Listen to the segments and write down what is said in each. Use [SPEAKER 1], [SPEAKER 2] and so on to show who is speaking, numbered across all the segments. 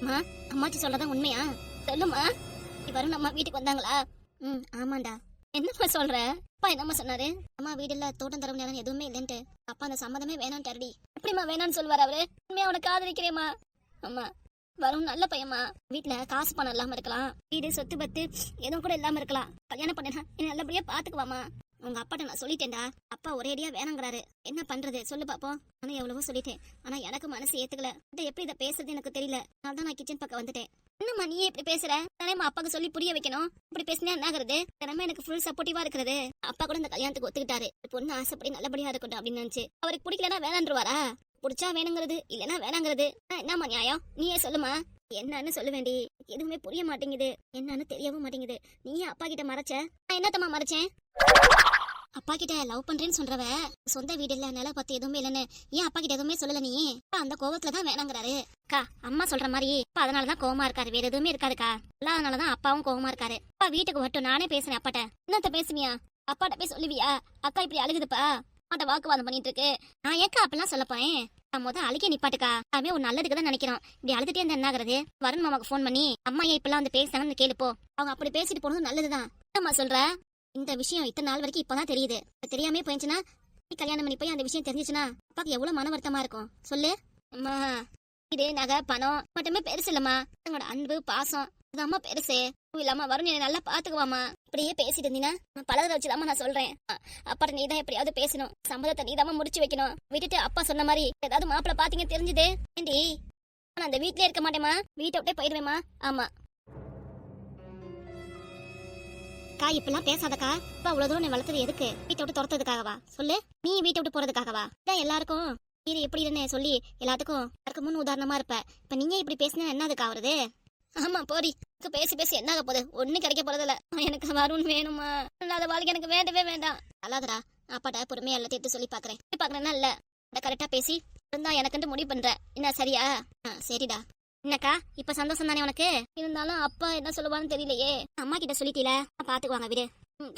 [SPEAKER 1] அம்மா அம்மாச்சி சொல்றதா உண்மையா
[SPEAKER 2] சொல்லுமா இவரும் நம்ம வீட்டுக்கு வந்தாங்களா
[SPEAKER 1] ம் ஆமாண்டா
[SPEAKER 2] என்னம்மா சொல்ற அப்பா என்னம்மா சொன்னாரு
[SPEAKER 1] அம்மா வீடுல தோட்டம் தரவு நேரம் எதுவுமே இல்லைன்ட்டு அப்பா அந்த சம்மதமே வேணாம் டரடி
[SPEAKER 2] எப்படிமா வேணாம்னு சொல்லுவார் அவரு உண்மையா அவனை காதலிக்கிறேம்மா
[SPEAKER 1] அம்மா வரும் நல்ல பையம்மா வீட்டுல காசு பணம் இல்லாம இருக்கலாம் வீடு சொத்து பத்து எதுவும் கூட இல்லாம இருக்கலாம் கல்யாணம் பண்ணினா என்ன நல்லபடியா பாத்துக்குவாமா உங்க அப்பாட்ட நான் சொல்லிட்டேன்டா அப்பா ஒரேடியா வேணாங்கிறாரு என்ன பண்றது சொல்லு பாப்போம் நானும் எவ்வளவோ சொல்லிட்டேன் ஆனா எனக்கு மனசு ஏத்துக்கல எப்படி இதை பேசுறது எனக்கு தெரியல அதனால தான் நான் கிச்சன் பக்கம் வந்துட்டேன்
[SPEAKER 2] என்னம்மா நீ இப்படி பேசுற தினமும் அப்பாவுக்கு சொல்லி புரிய வைக்கணும் இப்படி பேசினா என்ன ஆகுறது தினமும் எனக்கு ஃபுல் சப்போர்ட்டிவா இருக்கிறது அப்பா கூட இந்த கல்யாணத்துக்கு ஒத்துக்கிட்டாரு பொண்ணு ஆசைப்படி நல்லபடியா இருக்கட்டும் அப்படின்னு நினைச்சு அவருக்கு பிடிக்கலன்னா வேணான்றுவாரா பிடிச்சா வேணுங்கிறது இல்லைன்னா வேணாங்கிறது என்னம்மா நியாயம் நீயே சொல்லுமா
[SPEAKER 1] என்னன்னு வேண்டி எதுவுமே புரிய மாட்டேங்குது என்னன்னு தெரியவும் மாட்டேங்குது நீ அப்பா கிட்ட மறைச்ச
[SPEAKER 2] நான் என்னத்தம்மா மறைச்சேன்
[SPEAKER 1] அப்பா கிட்ட லவ் பண்றேன்னு சொல்றவ சொந்த வீடு இல்ல நில பத்து எதுவுமே இல்லைன்னு ஏன் அப்பா கிட்ட எதுவுமே சொல்லல நீ அந்த கோவத்துல தான் வேணாங்கிறாரு
[SPEAKER 2] அக்கா அம்மா சொல்ற மாதிரி இப்ப அதனாலதான் கோவமா இருக்காரு வேற எதுவுமே இருக்காதுக்கா அதனாலதான் அப்பாவும் கோவமா இருக்காரு அப்பா வீட்டுக்கு வட்டும் நானே பேசுறேன் அப்பாட்ட
[SPEAKER 1] என்னத்த பேசுவியா அப்பாட்ட போய் சொல்லுவியா அக்கா இப்படி அழுகுதுப்பா அம்மாட்ட வாக்குவாதம் பண்ணிட்டு இருக்கு
[SPEAKER 2] நான் ஏக்கா அப்பெல்லாம் சொல்லப்பேன் முத அழுகே நிப்பாட்டுக்கா எல்லாமே ஒரு நல்லதுக்கு தான் நினைக்கிறோம் இப்படி அழுதுட்டே இருந்தா என்ன ஆகுறது வருண் மாமாக்கு ஃபோன் பண்ணி அம்மா ஏன் இப்பெல்லாம் வந்து பேசுறாங்கன்னு கேளுப்போ அவங்க அப்படி பேசிட்டு போனது நல்லதுதான்
[SPEAKER 1] அம்மா சொல்ற இந்த விஷயம் இத்தனை நாள் வரைக்கும் இப்பதான் தெரியுது தெரியாமே போயிடுச்சுன்னா கல்யாணம் பண்ணி போய் அந்த விஷயம் தெரிஞ்சுச்சுன்னா அப்பாக்கு எவ்வளவு மன வருத்தமா இருக்கும் சொல்லு
[SPEAKER 2] அம்மா இது நகை பணம் மட்டுமே பெருசு இல்லம்மா எங்களோட அன்பு பாசம் அம்மா பெருசு இல்லாம வருண் நல்லா பாத்துக்குவாமா இப்படியே பேசிட்டு இருந்தீங்கன்னா பழகுற வச்சுதாமா நான் சொல்றேன் அப்புறம் நீ தான் எப்படியாவது பேசணும் சம்பளத்தை நீ தான் முடிச்சு வைக்கணும் விட்டுட்டு அப்பா சொன்ன மாதிரி ஏதாவது மாப்பிள்ள பாத்தீங்க தெரிஞ்சுது ஏண்டி நான் அந்த வீட்லயே இருக்க மாட்டேமா வீட்டை விட்டே போயிடுவேமா ஆமா
[SPEAKER 1] அக்கா இப்பெல்லாம் பேசாதக்கா இப்ப அவ்வளவு தூரம் வளர்த்தது எதுக்கு வீட்டை விட்டு துரத்ததுக்காகவா சொல்லு நீ வீட்டை விட்டு போறதுக்காகவா இதான் எல்லாருக்கும் இது எப்படி சொல்லி எல்லாத்துக்கும் எல்லாருக்கும் முன் உதாரணமா இருப்ப இப்ப நீங்க இப்படி பேசினா என்ன அதுக்கு ஆகுறது
[SPEAKER 2] ஆமா போடி பேசி பேசி என்ன ஆக போகுது ஒன்னும் கிடைக்க போறதில்ல எனக்கு வருண் வேணுமா இல்லாத வாழ்க்கை எனக்கு வேண்டவே வேண்டாம்
[SPEAKER 1] அல்லாதடா அப்பாட்ட பொறுமையா எல்லாம் தேர்த்து சொல்லி பாக்குறேன் பாக்குறேன்னா இல்ல கரெக்டா பேசி இருந்தா எனக்குன்ட்டு முடிவு பண்ற என்ன சரியா
[SPEAKER 2] சரிடா என்னக்கா இப்ப சந்தோஷம் தானே உனக்கு இருந்தாலும் அப்பா என்ன சொல்லுவான்னு தெரியலையே
[SPEAKER 1] அம்மா கிட்ட சொல்லிட்டீல பாத்துக்குவாங்க விடு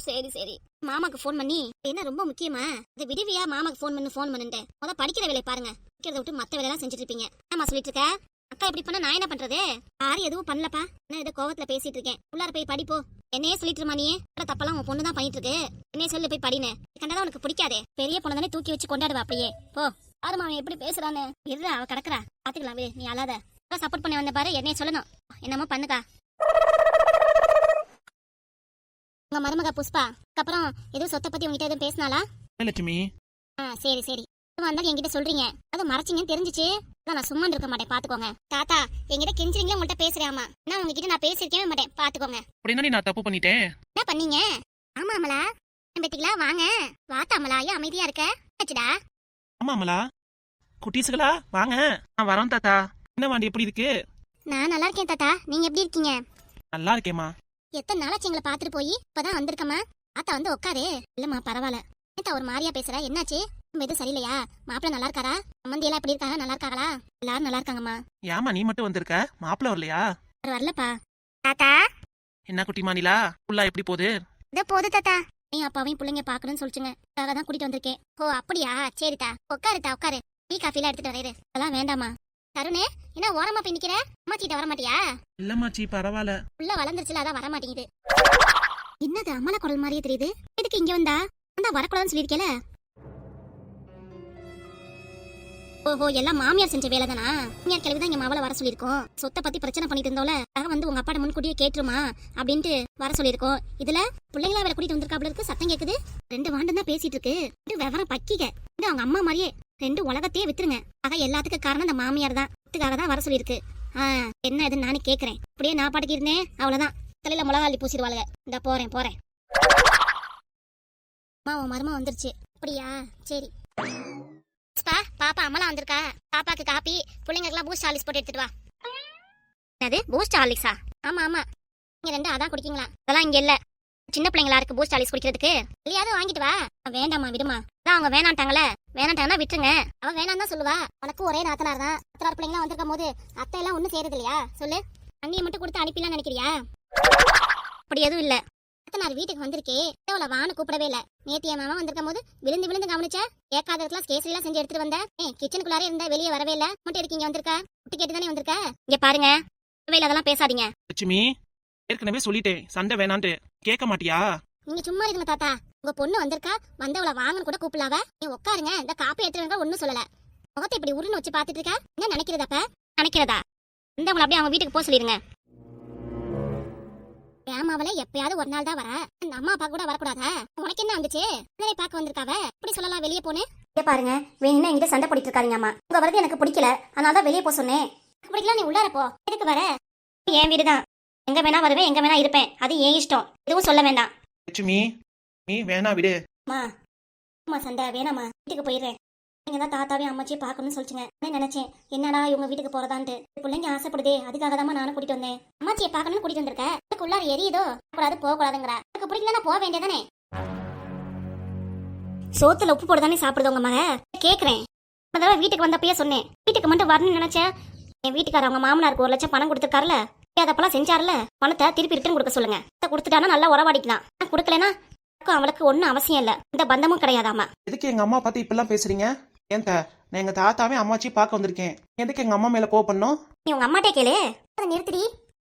[SPEAKER 1] சரி சரி மாமாக்கு ஃபோன் பண்ணி என்ன ரொம்ப முக்கியமா இந்த விடுவியா மாமாக்கு ஃபோன் பண்ணு ஃபோன் பண்ணுட்டு முத படிக்கிற வேலையை பாருங்க படிக்கிறத விட்டு மத்த வேலையெல்லாம் செஞ்சுட்டு இருப்பீங்க ஆமா சொல்லிட்டு இருக்க அக்கா இப்படி பண்ண நான் என்ன பண்றது யாரும் எதுவும் பண்ணலப்பா நான் இதை கோவத்துல பேசிட்டு இருக்கேன் உள்ளார போய் படிப்போ என்னையே சொல்லிட்டு இருமா நீ தப்பெல்லாம் உன் பொண்ணு தான் பண்ணிட்டு இருக்கு என்னைய சொல்லி போய் படினு கண்டதான் உனக்கு பிடிக்காதே பெரிய பொண்ணு தானே தூக்கி வச்சு கொண்டாடுவா அப்படியே போ
[SPEAKER 2] யாருமா அவன் எப்படி பேசுறான்னு
[SPEAKER 1] இருந்தா அவ கிடக்குறா பாத்துக்கலாம் நீ அழாத சப்போர்ட் பண்ணி வந்த பாரு என்னைய சொல்லணும் என்னமோ பண்ணுக்கா உங்க மருமக புஷ்பா அதுக்கப்புறம் எதுவும் சொத்தை பத்தி உங்ககிட்ட எதுவும் பேசினாலா லட்சுமி ஆ சரி சரி வந்தாலும் என்கிட்ட சொல்றீங்க அதை மறைச்சிங்கன்னு தெரிஞ்சிச்சு நான் சும்மா இருக்க மாட்டேன் பாத்துக்கோங்க தாத்தா எங்கிட்ட கெஞ்சிரீங்களா உங்கள்கிட்ட பேசுறேன் நான் உங்ககிட்ட நான் பேசிருக்கவே மாட்டேன் பாத்துக்கோங்க
[SPEAKER 3] அப்படின்னா நான் தப்பு பண்ணிட்டேன்
[SPEAKER 1] என்ன பண்ணீங்க ஆமா அமலா பத்திங்களா வாங்க வாத்தா அமலா ஏன் அமைதியா இருக்க ஆச்சுடா
[SPEAKER 3] ஆமா அமலா குட்டீஸ்களா வாங்க நான் வரோம் தாத்தா என்ன வாண்டி எப்படி இருக்கு
[SPEAKER 1] நான் நல்லா இருக்கேன் தாத்தா நீங்க எப்படி இருக்கீங்க நல்லா இருக்கேம்மா எத்தனை நாளாச்சு எங்களை பாத்துட்டு போய் இப்பதான் வந்திருக்கமா தாத்தா வந்து உட்காரு இல்லம்மா பரவாயில்ல தாத்தா ஒரு மாதிரியா பேசுற என்னாச்சு இது சரியில்லையா மாப்பிள்ள நல்லா இருக்காரா சம்மந்தி எல்லாம் எப்படி இருக்காங்க நல்லா இருக்காங்களா எல்லாரும் நல்லா இருக்காங்கம்மா
[SPEAKER 3] ஏமா நீ மட்டும் வந்திருக்க மாப்பிள்ள வரலையா
[SPEAKER 1] அவர் வரலப்பா தாத்தா
[SPEAKER 3] என்ன குட்டி மாநிலா புள்ளா எப்படி போகுது
[SPEAKER 1] போகுது போது தாத்தா நீ அப்பாவையும் பிள்ளைங்க பாக்கணும்னு சொல்லிச்சுங்க அதாக தான் கூட்டிட்டு வந்திருக்கேன் ஓ அப்படியா சரிதா உட்காருதா உட்காரு டீ காஃபிலாம் எடுத்துட்டு வரேரு அதெல்லாம் வேண்டாமா தருணே என்ன ஓரமா போய் நிக்கிற அம்மாச்சிட்ட வர மாட்டியா
[SPEAKER 3] இல்லம்மாச்சி பரவாயில்ல
[SPEAKER 1] உள்ள வளர்ந்துருச்சுல அதான் வர மாட்டேங்குது என்னது அமல குரல் மாதிரியே தெரியுது எதுக்கு இங்க வந்தா அந்த வரக்கூடாதுன்னு சொல்லியிருக்கேல ஓஹோ எல்லாம் மாமியார் செஞ்ச வேலை தானா மாமியார் கிளவி தான் எங்க மாவளை வர சொல்லியிருக்கோம் சொத்தை பத்தி பிரச்சனை பண்ணிட்டு இருந்தோம்ல அதான் வந்து உங்க அப்பா முன்கூட்டியே கேட்டுருமா அப்படின்ட்டு வர சொல்லியிருக்கோம் இதுல பிள்ளைங்களா வேற கூட்டிட்டு வந்திருக்கா இருக்கு சத்தம் கேக்குது ரெண்டு வாண்டம் தான் பேசிட்டு இருக்கு விவரம் பக்கிக்க அவங்க அம்மா மாதிரியே ரெண்டு உலகத்தையே வித்துருங்க ஆக எல்லாத்துக்கும் காரணம் அந்த மாமியார் தான் இதுக்காக தான் வர சொல்லியிருக்கு என்ன இதுன்னு நானே கேட்குறேன் அப்படியே நான் பாட்டுக்கு இருந்தேன் அவ்வளோதான் தலையில் மிளகாளி பூசிடுவாளுங்க இந்த போறேன் போறேன் அம்மா உன் மருமா வந்துருச்சு அப்படியா சரி பா பாப்பா அம்மாலாம் வந்திருக்கா பாப்பாக்கு காப்பி பிள்ளைங்களுக்குலாம் பூஸ்ட் ஹாலிஸ் போட்டு எடுத்துட்டு வா என்னது பூஸ்ட் ஹாலிக்ஸா ஆமா ஆமா நீங்க ரெண்டு அதான் குடிக்கீங்களா அதெல்லாம் இங்க இல்ல சின்ன பிள்ளைங்களா இருக்கு பூஸ்ட் ஹாலிஸ் குடிக்கிறதுக்கு இல்லையாவது வாங்கிட்டு வா வேண்டாமா விடுமா அதான் அவங்க வேணான்ட்டாங்களே வேணாட்டாங்கன்னா விட்டுருங்க அவன் வேணான்னு தான் சொல்லுவா உனக்கும் ஒரே நாத்தனார் தான் அத்தனார் பிள்ளைங்களாம் வந்திருக்கும் போது அத்தை எல்லாம் ஒன்றும் செய்யறது இல்லையா சொல்லு அண்ணியை மட்டும் கொடுத்து அனுப்பிலாம் நினைக்கிறியா அப்படி எதுவும் இல்லை அத்தனார் வீட்டுக்கு வந்திருக்கே அவளை வான்னு கூப்பிடவே இல்ல நேத்திய மாமா வந்திருக்கும் போது விழுந்து விழுந்து கவனிச்ச கேட்காததுலாம் கேசரி எல்லாம் செஞ்சு எடுத்துட்டு வந்த கிச்சன் கிச்சனுக்குள்ளாரே இருந்தா வெளியே வரவே இல்ல மட்டும் இருக்கீங்க வந்திருக்க முட்டு கேட்டு தானே வந்திருக்க இங்க பாருங்க அதெல்லாம் பேசாதீங்க
[SPEAKER 3] லட்சுமி ஏற்கனவே சொல்லிட்டேன் சண்டை வேணான்ட்டு கேட்க மாட்டியா
[SPEAKER 1] நீங்க சும்மா இருங்க தாத்தா உங்க பொண்ணு வந்திருக்கா வந்தவள வாங்கன்னு கூட கூப்பிடலாவ நீ உட்காருங்க இந்த காப்பி எடுத்துருங்க ஒன்னும் சொல்லல முகத்தை இப்படி உருன்னு வச்சு பாத்துட்டு இருக்க என்ன நினைக்கிறதாப்பா நினைக்கிறதா வந்தவங்கள அப்படியே அவங்க வீட்டுக்கு போக சொல்லிருங்க பேமாவல எப்பயாவது ஒரு நாள் தான் வர அந்த அம்மா அப்பா கூட வரக்கூடாதா உனக்கு என்ன வந்துச்சு வேலை பார்க்க வந்திருக்காவ இப்படி சொல்லலாம் வெளியே போனேன் இங்க பாருங்க வேணும்னா என்கிட்ட சண்டை போட்டுட்டு இருக்காருங்க அம்மா உங்க வரது எனக்கு பிடிக்கல அதனால தான் வெளியே போக சொன்னேன் பிடிக்கல நீ உள்ளார போ எதுக்கு வர என் வீடுதான் எங்க வேணா வருவேன் எங்க வேணா இருப்பேன் அது ஏன் இஷ்டம் எதுவும் சொல்ல வேண்டாம்
[SPEAKER 3] லட்சுமி நீ வேணா விடு
[SPEAKER 1] அம்மா அம்மா சண்டை வேணாமா வீட்டுக்கு போயிடுறேன் நீங்க தான் தாத்தாவே அம்மாச்சியை பாக்கணும்னு சொல்லிச்சுங்க நான் நினைச்சேன் என்னடா இவங்க வீட்டுக்கு போறதான்ட்டு பிள்ளைங்க ஆசைப்படுதே அதுக்காக தான் நானும் கூட்டிட்டு வந்தேன் அம்மாச்சியை பார்க்கணும்னு கூட்டிட்டு வந்திருக்க உள்ளார எரியுதோ கூடாது போக கூடாதுங்கிறா எனக்கு பிடிக்கலன்னா போக வேண்டியதானே சோத்துல உப்பு போடுதானே சாப்பிடுது உங்க மகன் கேக்குறேன் தடவை வீட்டுக்கு வந்தப்பயே சொன்னேன் வீட்டுக்கு மட்டும் வரணும்னு நினைச்சேன் என் வீட்டுக்கார அவங்க மாமனாருக்கு ஒரு லட்சம் பணம் கொடுத்துருக்காருல அதப்பெல்லாம் செஞ்சார்ல பணத்தை திருப்பி ரிட்டன் கொடுக்க சொல்லுங்க கொடுத்துட்டானா நல்லா உறவாடிக்கலாம் கொடுக்கலனா அவளுக்கு ஒன்னும் அவசியம் இல்ல இந்த பந்தமும் கிடையாதாமா
[SPEAKER 3] எதுக்கு எங்க அம்மா இப்ப எல்லாம் பேசுறீங்க ஏங்க நான் எங்க தாத்தாவே அம்மாச்சி பார்க்க வந்திருக்கேன் எதுக்கு எங்க அம்மா மேல கோவப்படணும்
[SPEAKER 1] நீ உங்க அம்மாட்டே கேளு அதை நிறுத்திடி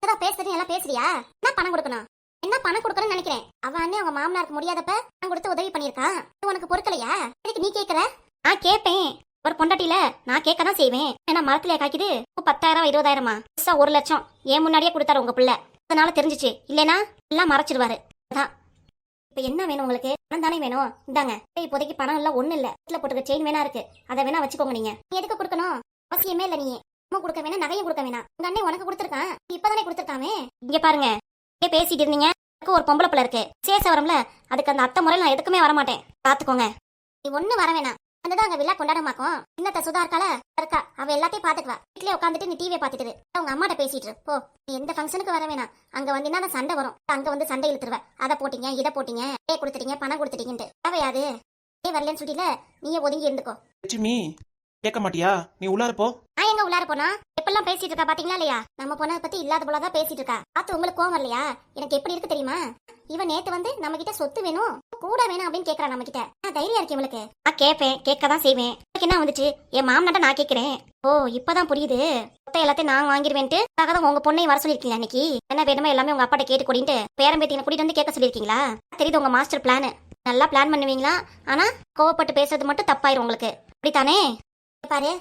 [SPEAKER 1] இதா பேசுறது எல்லாம் பேசுறியா என்ன பணம் கொடுக்கணும் என்ன பணம் கொடுக்கணும்னு நினைக்கிறேன் அவ அண்ணே அவங்க மாமனாருக்கு முடியாதப்ப நான் கொடுத்து உதவி பண்ணிருக்கா இது உனக்கு பொறுக்கலையா எதுக்கு நீ கேக்குற நான் கேட்பேன் ஒரு பொண்டாட்டியில நான் கேட்க தான் செய்வேன் ஏன்னா மரத்துல காய்க்குது பத்தாயிரம் இருபதாயிரமா ஒரு லட்சம் ஏன் முன்னாடியே கொடுத்தாரு உங்க பிள்ளை அதனால தெரிஞ்சிச்சு இல்லைனா எல்லாம் மறைச்சிருவாரு அதான் இப்ப என்ன வேணும் உங்களுக்கு பணம் தானே வேணும் இந்தாங்க இப்போதைக்கு பணம் இல்ல ஒண்ணு இல்ல வீட்டுல போட்டுக்க செயின் வேணா இருக்கு அதை வேணா வச்சுக்கோங்க நீங்க எதுக்கு கொடுக்கணும் அவசியமே இல்ல நீ அம்மா கொடுக்க வேணா நகையும் கொடுக்க வேணாம் உங்க அண்ணன் உனக்கு கொடுத்துருக்கான் இப்பதானே கொடுத்துருக்காமே இங்க பாருங்க பேசிட்டு இருந்தீங்க ஒரு பொம்பளை பிள்ளை இருக்கு சேச வரம்ல அதுக்கு அந்த அத்தை முறையில் நான் எதுக்குமே வரமாட்டேன் பாத்துக்கோங்க நீ ஒன்றும் வர வேணாம் அந்ததான் அங்க விழா கொண்டாடமாக்கும் இன்னத்த சுதா இருக்கால இருக்கா அவ எல்லாத்தையும் பாத்துக்குவா வீட்லயே உட்காந்துட்டு நீ டிவியை பாத்துட்டு உங்க அம்மாட்ட பேசிட்டு போ நீ எந்த ஃபங்க்ஷனுக்கு வர வேணாம் அங்க வந்தீங்கன்னா சண்டை வரும் அங்க வந்து சண்டை இழுத்துருவ அதை போட்டீங்க இதை போட்டீங்க பே கொடுத்துட்டீங்க பணம் கொடுத்துட்டீங்கன்ட்டு தேவையாது ஏ வரலன்னு சொல்லில நீயே ஒதுங்கி இருந்துக்கோ
[SPEAKER 3] லட்சுமி கேட்க மாட்டியா நீ உள்ளார போ
[SPEAKER 1] நான் எங்க உள்ளார போனா எப்பெல்லாம் பேசிட்டு இருக்கா பாத்தீங்களா இல்லையா நம்ம பொண்ணை பத்தி இல்லாத போலதான் பேசிட்டு இருக்கா பார்த்து உங்களுக்கு கோவம் இல்லையா எனக்கு எப்படி இருக்கு தெரியுமா இவன் நேத்து வந்து நம்ம கிட்ட சொத்து வேணும் கூட வேணும் அப்படின்னு கேக்குறா நம்ம கிட்ட தைரியம் இருக்கு உங்களுக்கு நான் கேட்பேன் கேட்க தான் செய்வேன் என்ன வந்துச்சு என் மாமனாட்ட நான் கேக்குறேன் ஓ இப்பதான் புரியுது மொத்த எல்லாத்தையும் நான் வாங்கிடுவேன்ட்டு அதுக்காக தான் உங்க பொண்ணையும் வர சொல்லிருக்கீங்களா இன்னைக்கு என்ன வேணுமோ எல்லாமே உங்க அப்பாட்ட கேட்டு கூட்டிட்டு பேத்தி கூட்டிட்டு வந்து கேட்க சொல்லிருக்கீங்களா தெரியுது உங்க மாஸ்டர் பிளான் நல்லா பிளான் பண்ணுவீங்களா ஆனா கோவப்பட்டு பேசுறது மட்டும் தப்பாயிரும் உங்களுக்கு அப்படித்தானே பாரு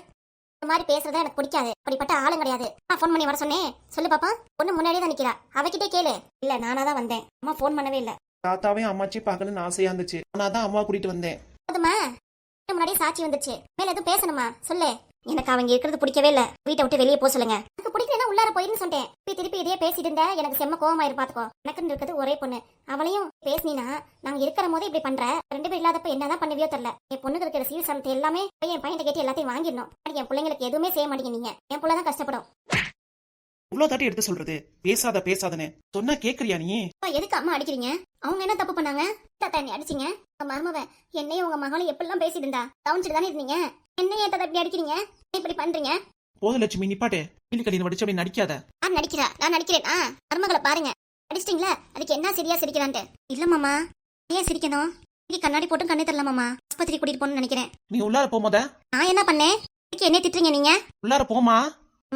[SPEAKER 1] இந்த மாதிரி பேசுறது எனக்கு பிடிக்காது அப்படிப்பட்ட ஆளும் கிடையாது நான் ஃபோன் பண்ணி வர சொன்னேன் சொல்லு பாப்பா ஒண்ணு முன்னாடியே தான் நிக்கிறா அவகிட்டே கேளு இல்ல நானா தான் வந்தேன் அம்மா ஃபோன் பண்ணவே இல்ல
[SPEAKER 3] தாத்தாவே அம்மாச்சி பார்க்கணும்னு ஆசையா இருந்துச்சு நான் தான் அம்மா கூட்டிட்டு வந்தேன்
[SPEAKER 1] அதுமா முன்னாடியே சாட்சி வந்துச்சு மேல எதுவும் பேசணுமா சொல்லு எனக்கு அவங்க இருக்கிறது பிடிக்கவே இல்ல வீட்டை விட்டு வெளியே போக சொல்லுங்க எனக்கு பிடிக்கலன்னா உள்ளார போயிருன்னு சொன்னேன் திருப்பி திருப்பி இதே பேசிட்டு இருந்த எனக்கு செம்ம கோவமாயிரு பாத்துக்கோ எனக்கு இருக்கிறது ஒரே பொண்ணு அவளையும் பேசினா நாங்க இருக்கிற போதே இப்படி பண்ற ரெண்டு பேர் இல்லாதப்ப என்னதான் பண்ணுவியோ தெரியல என் பொண்ணுக்கு இருக்கிற சீல் சமத்து எல்லாமே என் பையன் கேட்டு எல்லாத்தையும் வாங்கிடணும் என் பிள்ளைங்களுக்கு எதுவுமே செய்ய மாட்டேங்க நீங்க என் பிள்ளைதான் கஷ்டப்படும்
[SPEAKER 3] இவ்வளவு தாட்டி எடுத்து சொல்றது பேசாத பேசாதன்னு சொன்னா கேக்குறியா நீ
[SPEAKER 1] எதுக்கு அம்மா அடிக்கிறீங்க அவங்க என்ன தப்பு பண்ணாங்க தாத்தா என்ன அடிச்சீங்க உங்க மருமவ என்னையும் உங்க மகளையும் எப்படிலாம் பேசிட்டு இருந்தா கவனிச்சுட்டு தானே இருந்தீங்க என்ன ஏன் தாத்தா இப்படி அடிக்கிறீங்க இப்படி பண்றீங்க
[SPEAKER 3] போது லட்சுமி நிப்பாட்டு கிளிக்கடியில் வடிச்சு அப்படி நடிக்காத
[SPEAKER 1] நான் நடிக்கிறா நான் நடிக்கிறேன் ஆ மருமகளை பாருங்க அடிச்சிட்டீங்களா அதுக்கு என்ன சரியா சிரிக்கிறான்ட்டு இல்ல மாமா ஏன் சிரிக்கணும் இதுக்கு கண்ணாடி போட்டு கண்ணே தரல மாமா ஆஸ்பத்திரி கூட்டிட்டு போகணும்னு நினைக்கிறேன்
[SPEAKER 3] நீ உள்ளார போமோத
[SPEAKER 1] நான் என்ன பண்ணேன் என்ன திட்டுறீங்க நீங்க உள்ளார போமா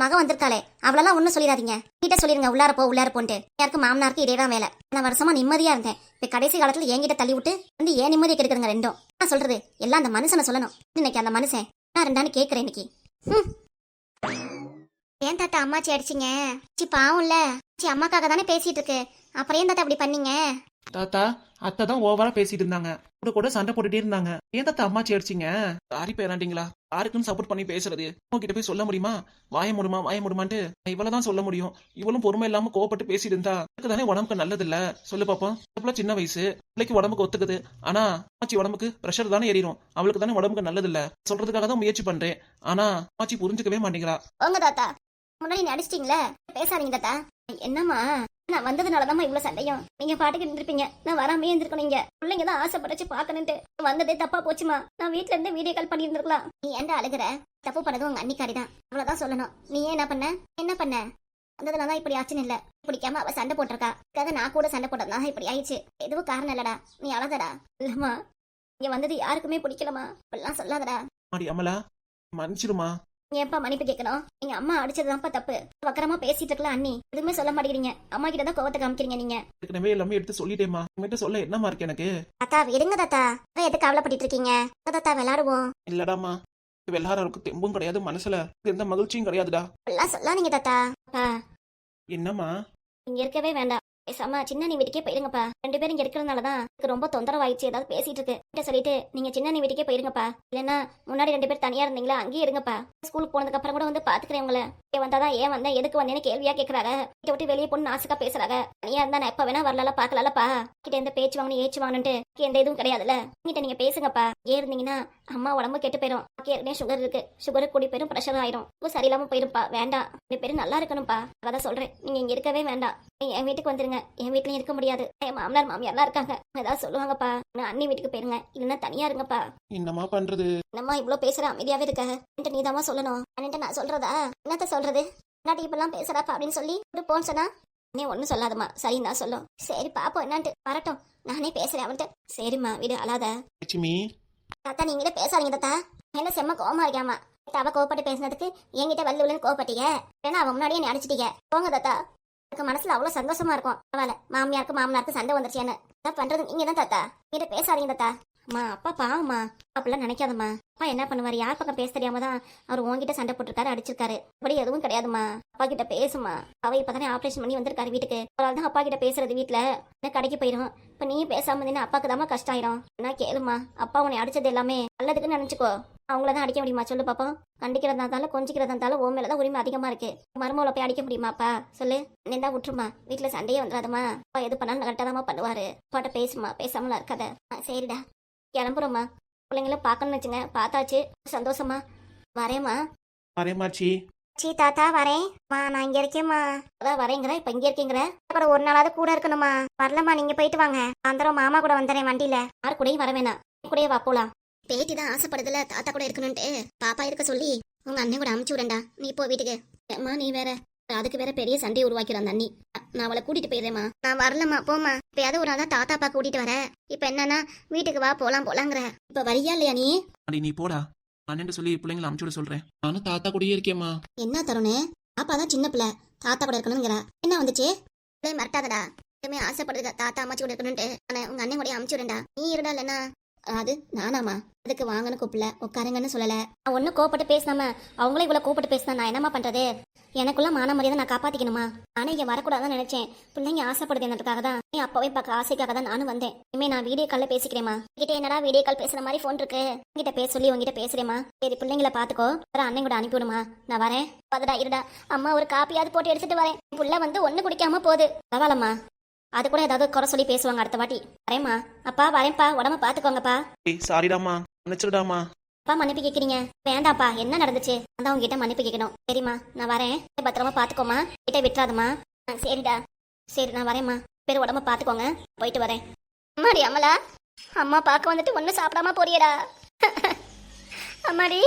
[SPEAKER 1] மக வந்திருக்காளே அவளெல்லாம் ஒன்றும் சொல்லிடாதீங்க கிட்ட சொல்லிருங்க உள்ளார போ உள்ளார போன்ட்டு யாருக்கும் மாமனாருக்கு இதே தான் வேலை நான் வருஷமா நிம்மதியா இருந்தேன் இப்ப கடைசி காலத்துல என்கிட்ட தள்ளி விட்டு வந்து ஏன் நிம்மதியை கெடுக்குறங்க ரெண்டும் நான் சொல்றது எல்லாம் அந்த மனுஷனை சொல்லணும் இன்னைக்கு அந்த மனுஷன் நான் ரெண்டான்னு கேட்குறேன் இன்னைக்கு ஏன் தாத்தா அம்மாச்சி அடிச்சிங்க சி பாவம் சி அம்மாக்காக தானே பேசிட்டு இருக்கு அப்புறம் ஏன் தாத்தா அப்படி பண்ணீங்க
[SPEAKER 3] தாத்தா அத்தை தான் ஓவரா பேசிட்டு இருந்தாங்க கூட கூட சண்டை போட்டுட்டே இருந்தாங்க ஏன் தாத்தா அம்மாச்சி சேர்ச்சிங்க சாரி பேராண்டிங்களா யாருக்குன்னு சப்போர்ட் பண்ணி பேசுறது உங்ககிட்ட போய் சொல்ல முடியுமா வாய முடியுமா வாய முடியுமான்ட்டு இவ்வளவு தான் சொல்ல முடியும் இவ்வளவு பொறுமை இல்லாம கோவப்பட்டு பேசிட்டு இருந்தா அதுக்கு தானே உடம்புக்கு நல்லது இல்ல சொல்லு பாப்போம் சின்ன வயசு பிள்ளைக்கு உடம்புக்கு ஒத்துக்குது ஆனா அம்மாச்சி உடம்புக்கு ப்ரெஷர் தானே ஏறிடும் அவளுக்கு தானே உடம்புக்கு நல்லது இல்ல சொல்றதுக்காக தான் முயற்சி பண்றேன் ஆனா அம்மாச்சி புரிஞ்சுக்கவே மாட்டேங்கிறா
[SPEAKER 1] உங்க தாத்தா முன்னாடி நீ அடிச்சிட்டீங்களே பேசாதீங்க தாத்தா என்னம்மா நான் வந்ததுனால தான் இவ்வளோ சண்டையும் நீங்க பாட்டுக்கு இருந்திருப்பீங்க நான் வராமே இருந்திருக்கணும் நீங்க பிள்ளைங்க தான் ஆசைப்படச்சு பார்க்கணுன்ட்டு வந்ததே தப்பா போச்சுமா நான் வீட்ல இருந்து வீடியோ கால் பண்ணியிருந்திருக்கலாம் நீ ஏன்டா அழுகிற தப்பு பண்ணது உங்க அன்னிக்காரி தான் அவ்வளோதான் சொல்லணும் நீ ஏன் என்ன பண்ண என்ன பண்ண வந்ததுனால இப்படி ஆச்சுன்னு இல்ல பிடிக்காம அவ சண்டை போட்டிருக்கா கதை நான் கூட சண்டை போட்டதுனால இப்படி ஆயிடுச்சு எதுவும் காரணம் இல்லடா நீ அழதடா இல்லம்மா இங்க வந்தது யாருக்குமே பிடிக்கலமா இப்படிலாம் சொல்லாதடா
[SPEAKER 3] அமலா மன்னிச்சிருமா
[SPEAKER 1] ஏன்ப்பா மன்னிப்பு கேட்கணும் எங்க அம்மா அடிச்சதுதான்ப்பா தப்பு வக்கரமா பேசிட்டு இருக்கலாம் அண்ணி எதுவுமே சொல்ல மாட்டேங்கிறீங்க அம்மா கிட்ட தான் கோவத்தை காமிக்கிறீங்க நீங்க
[SPEAKER 3] ஏற்கனவே எல்லாமே எடுத்து சொல்லிட்டேமா உங்ககிட்ட சொல்ல என்னமா இருக்கு எனக்கு
[SPEAKER 1] தாத்தா விடுங்க தாத்தா எதுக்கு கவலைப்பட்டு இருக்கீங்க தாத்தா விளையாடுவோம்
[SPEAKER 3] இல்லடாமா எல்லாருக்கும் தெம்பும் கிடையாது மனசுல எந்த மகிழ்ச்சியும் கிடையாதுடா
[SPEAKER 1] எல்லாம் சொல்லாதீங்க தாத்தா என்னம்மா இங்க இருக்கவே வேண்டாம் பேசாம சின்ன நீ வீட்டுக்கே போயிருங்கப்பா ரெண்டு பேரும் இங்க எனக்கு ரொம்ப தொந்தரவாயிடுச்சு ஏதாவது பேசிட்டு இருக்கு கிட்ட சொல்லிட்டு நீங்க சின்ன நீ வீட்டுக்கே போயிருங்கப்பா இல்லைன்னா முன்னாடி ரெண்டு பேர் தனியா இருந்தீங்களா அங்கேயே இருங்கப்பா ஸ்கூலுக்கு போனதுக்கு அப்புறம் கூட வந்து பாத்துக்கிறேன் உங்களை வந்தாதான் ஏன் வந்தேன் எதுக்கு வந்தேன்னு கேள்வியா கேட்கறாங்க வீட்டை விட்டு வெளியே பொண்ணு ஆசுக்கா பேசுறாங்க தனியா இருந்தா நான் எப்ப வேணா வரலால பாக்கலாம்ப்பா கிட்ட எந்த பேச்சு வாங்கணும் ஏச்சு வாங்கணும்ட்டு எந்த இதுவும் கிடையாதுல்ல கிட்ட நீங்க பேசுங்கப்பா ஏ இருந்தீங்கன்னா அம்மா உடம்பு கெட்டு போயிடும் ஏற்கனவே சுகர் இருக்கு சுகர் கூடி போயிரும் ப்ரெஷர் ஆயிரும் சரியில்லாம போயிருப்பா வேண்டாம் ரெண்டு பேரும் நல்லா இருக்கணும்ப்பா அதான் சொல்றேன் நீங்க இங்க இருக்கவே வேண்டாம் என் வீட்டுக்கு வந்துருங்க என் வீட்லயும் இருக்க முடியாது என் மாமனார் மாமியார்லாம் இருக்காங்க ஏதாவது சொல்லுவாங்கப்பா நான் அண்ணி வீட்டுக்கு போயிருங்க இல்லைன்னா தனியா இருங்கப்பா
[SPEAKER 3] என்னமா பண்றது
[SPEAKER 1] என்னம்மா இவ்வளவு பேசுற அமைதியாவே இருக்க என்கிட்ட நீதாமா சொல்லணும் நான் சொல்றதா என்னத்த சொல்றது என்ன இப்பெல்லாம் பேசுறாப்பா அப்படின்னு சொல்லி ஒரு போன் சொன்னா நீ ஒன்றும் சொல்லாதம்மா சரி நான் சொல்லும் சரி பாப்போம் என்னன்ட்டு வரட்டும் நானே பேசுறேன் அவன்கிட்ட சரிம்மா வீடு அழாத லட்சுமி தாத்தா நீங்க பேசாதீங்க தாத்தா என்ன செம்ம கோமா இருக்காமா தாவ கோவப்பட்டு பேசுனதுக்கு என்கிட்ட வல்லு கோவப்பட்டீங்க ஏன்னா அவன் முன்னாடியே நீ அடிச்சிட்டீங்க போங்க தாத்தா எனக்கு மனசுல அவ்வளவு சந்தோஷமா இருக்கும் பரவாயில்ல மாமியாருக்கு மாமனாருக்கு சண்டை வந்துருச்சு என்ன பண்றது நீங்க தான் தாத்தா கிட்ட பேசாதீங்க தாத்தா அம்மா அப்பா பாவம்மா அப்படிலாம் நினைக்காதம்மா அப்பா என்ன பண்ணுவார் யார் பக்கம் பேச தெரியாம தான் அவர் உங்ககிட்ட சண்டை போட்டிருக்காரு அடிச்சிருக்காரு அப்படி எதுவும் கிடையாதுமா அப்பா கிட்ட பேசுமா அவ இப்பதானே ஆப்ரேஷன் பண்ணி வந்திருக்காரு வீட்டுக்கு அவரால் தான் அப்பா கிட்ட பேசுறது வீட்டுல என்ன கடைக்கு போயிடும் இப்ப நீ பேசாம இருந்தீங்கன்னா அப்பாக்கு கஷ்டம் ஆயிரும் என்ன கேளுமா அப்பா உன்னை அடிச்சது எல்லாமே நல்லதுக்குன்னு நினைச்சுக்கோ அவங்கள தான் அடிக்க முடியுமா சொல்லு பாப்போம் கண்டிக்கிறதா இருந்தாலும் கொஞ்சிக்கிறதா இருந்தாலும் உன் தான் உரிமை அதிகமாக இருக்கு மருமகளை போய் அடிக்க முடியுமாப்பா சொல்லு நீ விட்டுருமா வீட்டில் சண்டையே வந்துடாதமா அப்பா எது பண்ணாலும் கரெக்டாக தான்மா பண்ணுவார் பாட்ட பேசுமா பேசாமலாம் இருக்காத சரிடா கிளம்புறோம்மா பிள்ளைங்கள பார்க்கணும்னு வச்சுங்க பார்த்தாச்சு சந்தோஷமா வரேம்மா வரேமாச்சி சி தாத்தா வரேன் மா நான் இங்க இருக்கேம்மா அதான் வரேங்கிற இப்ப இங்க இருக்கீங்கிற அப்புறம் ஒரு நாளாவது கூட இருக்கணுமா வரலம்மா நீங்க போயிட்டு வாங்க அந்தரம் மாமா கூட வந்துறேன் வண்டியில யார் கூடயும் வர வேணாம் கூடயே வா போலாம் பேட்டி தான் ஆசைப்படுதுல தாத்தா கூட இருக்கணும்ட்டு பாப்பா இருக்க சொல்லி உங்க அண்ணன் கூட அமுச்சு விடண்டா நீ போ வீட்டுக்கு அம்மா நீ வேற அதுக்கு வேற பெரிய சண்டையை உருவாக்கிறான் அந்த அண்ணி நான் அவளை கூட்டிட்டு போயிடுறேம்மா நான் வரலம்மா போமா ஏதோ ஒரு நாள் தான் தாத்தா அப்பா கூட்டிட்டு வர இப்ப என்னன்னா வீட்டுக்கு வா போலாம் போலாங்கிற இப்ப வரியா இல்லையா நீ
[SPEAKER 3] அடி நீ போடா அண்ணன் சொல்லி பிள்ளைங்களை அமுச்சு விட சொல்றேன் நானும் தாத்தா கூட இருக்கேம்மா
[SPEAKER 1] என்ன தருணே பாப்பா தான் சின்ன பிள்ளை தாத்தா கூட இருக்கணுங்கிற என்ன வந்துச்சு மறட்டாதடா எப்பவுமே ஆசைப்படுது தாத்தா அம்மாச்சி கூட இருக்கணும்ட்டு ஆனா உங்க அண்ணன் கூட அமுச்சு விடண்டா நீ இருடா இல்லைன்னா அது நானாமா அதுக்கு வாங்கன்னு கூப்பிடல உட்காருங்கன்னு சொல்லல நான் ஒன்றும் கோப்பட்டு பேசினாம அவங்களே இவ்வளோ கோப்பட்டு பேசினா நான் என்னமா பண்றது எனக்குள்ள மான மரியாதை நான் காப்பாத்திக்கணுமா ஆனா இங்க வரக்கூடாதுன்னு நினைச்சேன் பிள்ளைங்க ஆசைப்படுது என்னதுக்காக தான் நீ அப்பவே பார்க்க ஆசைக்காக தான் நானும் வந்தேன் இனிமே நான் வீடியோ கால்ல பேசிக்கிறேமா கிட்ட என்னடா வீடியோ கால் பேசுற மாதிரி ஃபோன் இருக்கு உங்ககிட்ட பேச சொல்லி உங்ககிட்ட பேசுறேமா சரி பிள்ளைங்கள பாத்துக்கோ வேற அண்ணன் கூட அனுப்பிவிடுமா நான் வரேன் பதடா இருடா அம்மா ஒரு காப்பியாவது போட்டு எடுத்துட்டு வரேன் புள்ள வந்து ஒண்ணு குடிக்காம போகுது பரவாயில்லம்மா அது கூட ஏதாவது குறை சொல்லி பேசுவாங்க அடுத்த வாட்டி வரேம்மா அப்பா வரேன்ப்பா உடம்ப பாத்துக்கோங்கப்பா
[SPEAKER 3] சாரிடாமா மன்னிச்சிடுடாமா
[SPEAKER 1] அப்பா மன்னிப்பு கேக்குறீங்க வேண்டாம்ப்பா என்ன நடந்துச்சு அதான் உங்ககிட்ட மன்னிப்பு கேட்கணும் சரிம்மா நான் வரேன் பத்திரமா பாத்துக்கோமா கிட்ட விட்டுறாதம்மா ஆ, சரிடா சரி நான் வரேம்மா பேர் உடம்ப பாத்துக்கோங்க போயிட்டு வரேன் அம்மாடி அமலா அம்மா பார்க்க வந்துட்டு ஒன்றும் சாப்பிடாம போறியடா அம்மாடி